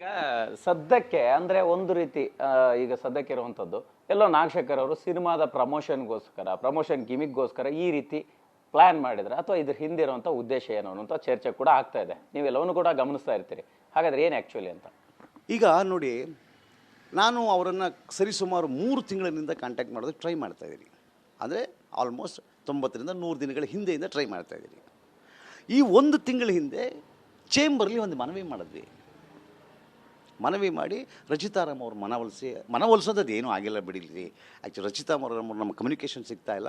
ಈಗ ಸದ್ಯಕ್ಕೆ ಅಂದ್ರೆ ಒಂದು ರೀತಿ ಈಗ ಸದ್ಯಕ್ಕೆ ಇರುವಂತದ್ದು ಎಲ್ಲೋ ನಾಗಶೇಖರ್ ಅವರು ಸಿನಿಮಾದ ಪ್ರಮೋಷನ್ಗೋಸ್ಕರ, ಪ್ರಮೋಷನ್ ಗಿಮಿಕ್ಗೋಸ್ಕರ ಈ ರೀತಿ ಪ್ಲಾನ್ ಮಾಡಿದ್ರೆ ಅಥವಾ ಇದ್ರ ಹಿಂದೆ ಇರುವಂತ ಉದ್ದೇಶ ಏನು ಅನ್ನುವಂಥ ಚರ್ಚೆ ಕೂಡ ಆಗ್ತಾ ಇದೆ. ನೀವೆಲ್ಲವನ್ನು ಕೂಡ ಗಮನಿಸ್ತಾ ಇರ್ತೀರಿ. ಹಾಗಾದ್ರೆ ಏನು ಆಕ್ಚುಲಿ ಅಂತ? ಈಗ ನೋಡಿ, ನಾನು ಅವರನ್ನು ಸರಿಸುಮಾರು ಮೂರು ತಿಂಗಳಿನಿಂದ ಕಾಂಟ್ಯಾಕ್ಟ್ ಮಾಡೋದಕ್ಕೆ ಟ್ರೈ ಮಾಡ್ತಾ ಇದ್ದೀನಿ. ಅಂದರೆ ಆಲ್ಮೋಸ್ಟ್ ತೊಂಬತ್ತರಿಂದ ನೂರು ದಿನಗಳ ಹಿಂದೆಯಿಂದ ಟ್ರೈ ಮಾಡ್ತಾ ಇದ್ದೀನಿ. ಈ ಒಂದು ತಿಂಗಳ ಹಿಂದೆ ಚೇಂಬರ್ಲಿ ಒಂದು ಮನವಿ ಮಾಡಿದ್ವಿ. ಮನವಿ ಮಾಡಿ ರಚಿತಾರಾಮ್ ಅವ್ರ ಮನವೊಲಿಸಿ ಮನವೊಲಿಸೋದು ಏನೂ ಆಗಿಲ್ಲ ಬಿಡಿಲ್ರಿ ಆ್ಯಕ್ಚುಲಿ ರಚಿತಾರಾಮ್ ಅವ್ರ ನಮ್ಮ ಕಮ್ಯುನಿಕೇಷನ್ ಸಿಗ್ತಾ ಇಲ್ಲ.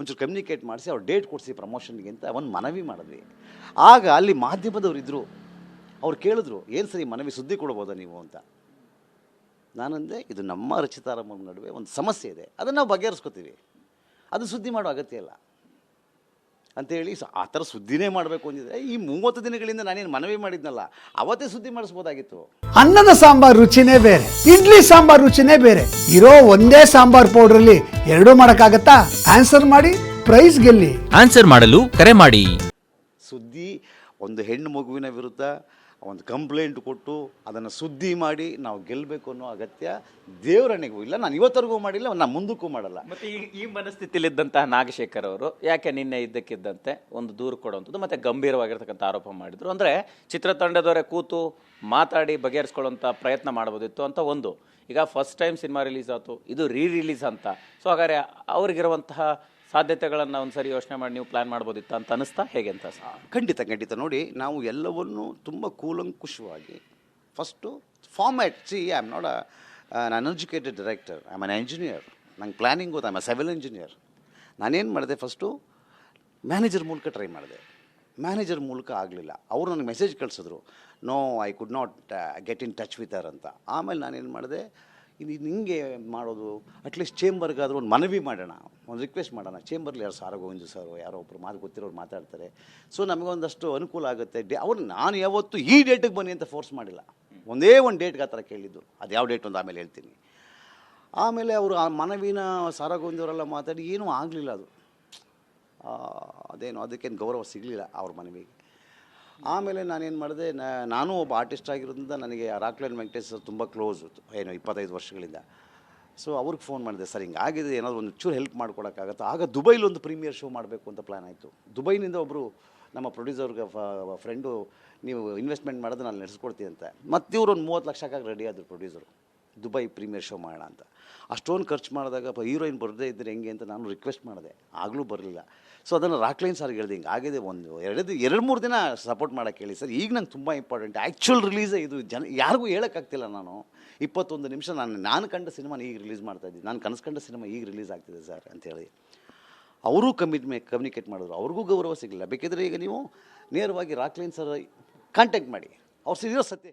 ಒಂಚೂರು ಕಮ್ಯುನಿಕೇಟ್ ಮಾಡಿಸಿ, ಅವ್ರು ಡೇಟ್ ಕೊಡಿಸಿ ಪ್ರಮೋಷನ್ಗೆ ಅಂತ ಒಂದು ಮನವಿ ಮಾಡಿದ್ವಿ. ಆಗ ಅಲ್ಲಿ ಮಾಧ್ಯಮದವ್ರು ಇದ್ದರು ಅವ್ರು ಕೇಳಿದ್ರು, ಏನು ಸರಿ ಮನವಿ ಸುದ್ದಿ ಕೊಡ್ಬೋದಾ ನೀವು? ಅಂತ. ನಾನಂದೆ, ಇದು ನಮ್ಮ ರಚಿತಾರಾಮ್ ನಡುವೆ ಒಂದು ಸಮಸ್ಯೆ ಇದೆ. ಅದನ್ನು ನಾವು ಬಗೆಹರಿಸ್ಕೋತೀವಿ. ಅದು ಸುದ್ದಿ ಮಾಡೋ ಅಗತ್ಯ ಇಲ್ಲ. ಅಂತೇಳಿ ಹೇಳಿ ಆ ಥರ ಸುದ್ದಿನೇ ಮಾಡಬೇಕು ಅಂದಿದ್ರೆ ಈ ಮೂವತ್ತು ದಿನಗಳಿಂದ ನಾನೇನು ಮನವಿ ಮಾಡಿದ್ನಲ್ಲ ಅವತ್ತೇ ಸುದ್ದಿ ಮಾಡಿಸ್ಬೋದಾಗಿತ್ತು. ಅನ್ನದ ಸಾಂಬಾರ್ ರುಚಿನೇ ಬೇರೆ ಇಡ್ಲಿ ಸಾಂಬಾರ್ ರುಚಿನೇ ಬೇರೆ ಇರೋ ಒಂದೇ ಸಾಂಬಾರ್ ಪೌಡ್ರಲ್ಲಿ ಎರಡೂ ಮಾಡಕ್ಕಾಗತ್ತಾ? ಆನ್ಸರ್ ಮಾಡಿ ಪ್ರೈಸ್ ಗೆಲ್ಲಿ. ಆನ್ಸರ್ ಮಾಡಲು ಕರೆ ಮಾಡಿ. ಸುದ್ದಿ ಒಂದು ಹೆಣ್ಣು ಮಗುವಿನ ವಿರುದ್ಧ ಒಂದು ಕಂಪ್ಲೇಂಟ್ ಕೊಟ್ಟು ಅದನ್ನು ಸುದ್ದಿ ಮಾಡಿ ನಾವು ಗೆಲ್ಲಬೇಕು ಅನ್ನೋ ಅಗತ್ಯ ದೇವರನಿಗೂ ಇಲ್ಲ. ನಾನು ಇವತ್ತರೆಗೂ ಮಾಡಿಲ್ಲ ನಾನು ಮುಂದಕ್ಕೂ ಮಾಡಲ್ಲ. ಮತ್ತೆ ಈ ಈ ಮನಸ್ಥಿತಿಯಲ್ಲಿದ್ದಂತಹ ನಾಗಶೇಖರ್ ಅವರು ಯಾಕೆ ನಿನ್ನೆ ಇದ್ದಕ್ಕಿದ್ದಂತೆ ಒಂದು ದೂರು ಕೊಡುವಂಥದ್ದು ಮತ್ತೆ ಗಂಭೀರವಾಗಿರ್ತಕ್ಕಂಥ ಆರೋಪ ಮಾಡಿದ್ರು. ಅಂದರೆ ಚಿತ್ರತಂಡದವರೇ ಕೂತು ಮಾತಾಡಿ ಬಗೆಹರಿಸ್ಕೊಳ್ಳುವಂಥ ಪ್ರಯತ್ನ ಮಾಡ್ಬೋದಿತ್ತು ಅಂತ ಒಂದು. ಈಗ ಫಸ್ಟ್ ಟೈಮ್ ಸಿನಿಮಾ ರಿಲೀಸ್ ಆಯಿತು, ಇದು ರೀ ರಿಲೀಸ್ ಅಂತ. ಸೊ ಹಾಗಾದರೆ ಅವ್ರಿಗಿರುವಂತಹ ಸಾಧ್ಯತೆಗಳನ್ನ ಒಂದ್ಸರಿ ಯೋಚನೆ ಮಾಡಿ ನೀವು ಪ್ಲಾನ್ ಮಾಡ್ಬೋದಿತ್ತು ಅಂತ ಅನಿಸ್ತಾ ಹೇಗೆ ಅಂತ ಸರ್? ಖಂಡಿತ ಖಂಡಿತ. ನೋಡಿ, ನಾವು ಎಲ್ಲವನ್ನು ತುಂಬ ಕೂಲಂಕುಷವಾಗಿ first format see I am not an uneducated director I am an engineer ನಂಗೆ ಪ್ಲ್ಯಾನಿಂಗ್ ಗೊತ್ತು ಐ ಆಮ್ ಸಿವಿಲ್ ಇಂಜಿನಿಯರ್ ನಾನೇನು ಮಾಡಿದೆ ಫಸ್ಟು ಮ್ಯಾನೇಜರ್ ಮೂಲಕ ಟ್ರೈ ಮಾಡಿದೆ. ಮ್ಯಾನೇಜರ್ ಮೂಲಕ ಆಗಲಿಲ್ಲ. ಅವರು ನನಗೆ ಮೆಸೇಜ್ ಕಳಿಸಿದ್ರು. No I could not get in touch with uh ಅಂತ. ಆಮೇಲೆ ನಾನೇನು ಮಾಡಿದೆ? ಇದು ಹಿಂಗೆ ಮಾಡೋದು ಅಟ್ಲೀಸ್ಟ್ ಚೇಂಬರ್ಗಾದರೂ ಒಂದು ಮನವಿ ಮಾಡೋಣ, ಒಂದು ರಿಕ್ವೆಸ್ಟ್ ಮಾಡೋಣ. ಚೇಂಬರ್ಲಿ ಯಾರು ಸಾರ, ಗೋವಿಂದ ಸರ್, ಯಾರೋ ಒಬ್ಬರು ಮಾತು ಗೊತ್ತಿರೋರು ಮಾತಾಡ್ತಾರೆ. ಸೊ ನಮಗೊಂದಷ್ಟು ಅನುಕೂಲ ಆಗುತ್ತೆ. ಡೇ ಅವ್ರು ನಾನು ಯಾವತ್ತೂ ಈ ಡೇಟಿಗೆ ಬನ್ನಿ ಅಂತ ಫೋರ್ಸ್ ಮಾಡಿಲ್ಲ. ಒಂದೇ ಒಂದು ಡೇಟ್ಗೆ ಆ ಥರ ಕೇಳಿದ್ದು. ಅದು ಯಾವ ಡೇಟ್ ಒಂದು ಆಮೇಲೆ ಹೇಳ್ತೀನಿ. ಆಮೇಲೆ ಅವರು ಆ ಮನವಿನ ಸಾರ ಗೋವಿಂದವರೆಲ್ಲ ಮಾತಾಡಿ, ಏನೂ ಆಗಲಿಲ್ಲ ಅದು. ಅದೇನು, ಅದಕ್ಕೇನು ಗೌರವ ಸಿಗಲಿಲ್ಲ ಅವ್ರ ಮನವಿಗೆ. ಆಮೇಲೆ ನಾನೇನು ಮಾಡಿದೆ ನಾನು ಒಬ್ಬ ಆರ್ಟಿಸ್ಟ್ ಆಗಿರೋದ್ರಿಂದ ನನಗೆ ರಾಕ್ಲೈನ್ ವೆಂಕಟೇಶ್ ಸರ್ ತುಂಬ ಕ್ಲೋಸ್ ಏನು ಇಪ್ಪತ್ತೈದು ವರ್ಷಗಳಿಂದ. ಸೊ ಅವ್ರಿಗೆ ಫೋನ್ ಮಾಡಿದೆ, ಸರ್, ಹಿಂಗೆ ಆಗಿದೆ, ಏನಾದರೂ ಒಂದು ಚೂರು ಹೆಲ್ಪ್ ಮಾಡ್ಕೊಡೋಕ್ಕಾಗತ್ತೆ ಆಗ ದುಬೈಲಿ ಒಂದು ಪ್ರೀಮಿಯರ್ ಶೋ ಮಾಡಬೇಕು ಅಂತ ಪ್ಲ್ಯಾನ್ ಆಯಿತು. ದುಬೈನಿಂದ ಒಬ್ಬರು ನಮ್ಮ ಪ್ರೊಡ್ಯೂಸರ್ಗೆ ಫ್ರೆಂಡು ನೀವು ಇನ್ವೆಸ್ಟ್ಮೆಂಟ್ ಮಾಡೋದು ನಾನು ನಡೆಸ್ಕೊಡ್ತೀನಿ ಅಂತ ಮತ್ತು ಇವ್ರು ಒಂದು ಮೂವತ್ತು ಲಕ್ಷಕ್ಕಾಗಿ ರೆಡಿ ಆದರು ಪ್ರೊಡ್ಯೂಸರು ದುಬೈ ಪ್ರೀಮಿಯರ್ ಶೋ ಮಾಡೋಣ ಅಂತ. ಅಷ್ಟೊಂದು ಖರ್ಚು ಮಾಡಿದಾಗ ಹೀರೋಯಿನ್ ಬರದೇ ಇದ್ದರೆ ಹೆಂಗೆ ಅಂತ ನಾನು ರಿಕ್ವೆಸ್ಟ್ ಮಾಡಿದೆ. ಆಗಲೂ ಬರಲಿಲ್ಲ. ಸೊ ಅದನ್ನು ರಾಕ್ಲೈನ್ ಸರ್ಗೆ ಹೇಳಿದೆ, ಹಿಂಗೆ ಆಗಿದೆ ಒಂದು ಎರಡು ಎರಡು ಮೂರು ದಿನ ಸಪೋರ್ಟ್ ಮಾಡೋಕೆ ಹೇಳಿ ಸರ್. ಈಗ ನಂಗೆ ತುಂಬ ಇಂಪಾರ್ಟೆಂಟ್ ಆ್ಯಕ್ಚುಲ್ ರಿಲೀಸೇ ಇದು ಜನ, ಯಾರಿಗೂ ಹೇಳೋಕ್ಕಾಗ್ತಿಲ್ಲ ನಾನು. ಇಪ್ಪತ್ತೊಂದು ನಿಮಿಷ ನಾನು ನಾನು ಕಂಡ ಸಿನಿಮಾನ ಈಗ ರಿಲೀಸ್ ಮಾಡ್ತಾ ಇದ್ದೀನಿ. ನಾನು ಕನಸು ಸಿನಿಮಾ ಈಗ ರಿಲೀಸ್ ಆಗ್ತಿದೆ ಸರ್ ಅಂತೇಳಿ ಅವರೂ ಕಮಿಟ್ಮೆ ಕಮ್ಯುನಿಕೇಟ್ ಮಾಡಿದ್ರು. ಅವ್ರಿಗೂ ಗೌರವ ಸಿಗಲಿಲ್ಲ. ಬೇಕಿದ್ರೆ ಈಗ ನೀವು ನೇರವಾಗಿ ರಾಕ್ಲೈನ್ ಸರ್ ಕಾಂಟ್ಯಾಕ್ಟ್ ಮಾಡಿ. ಅವ್ರು ಸಿಗಿರೋ ಸತ್ಯ.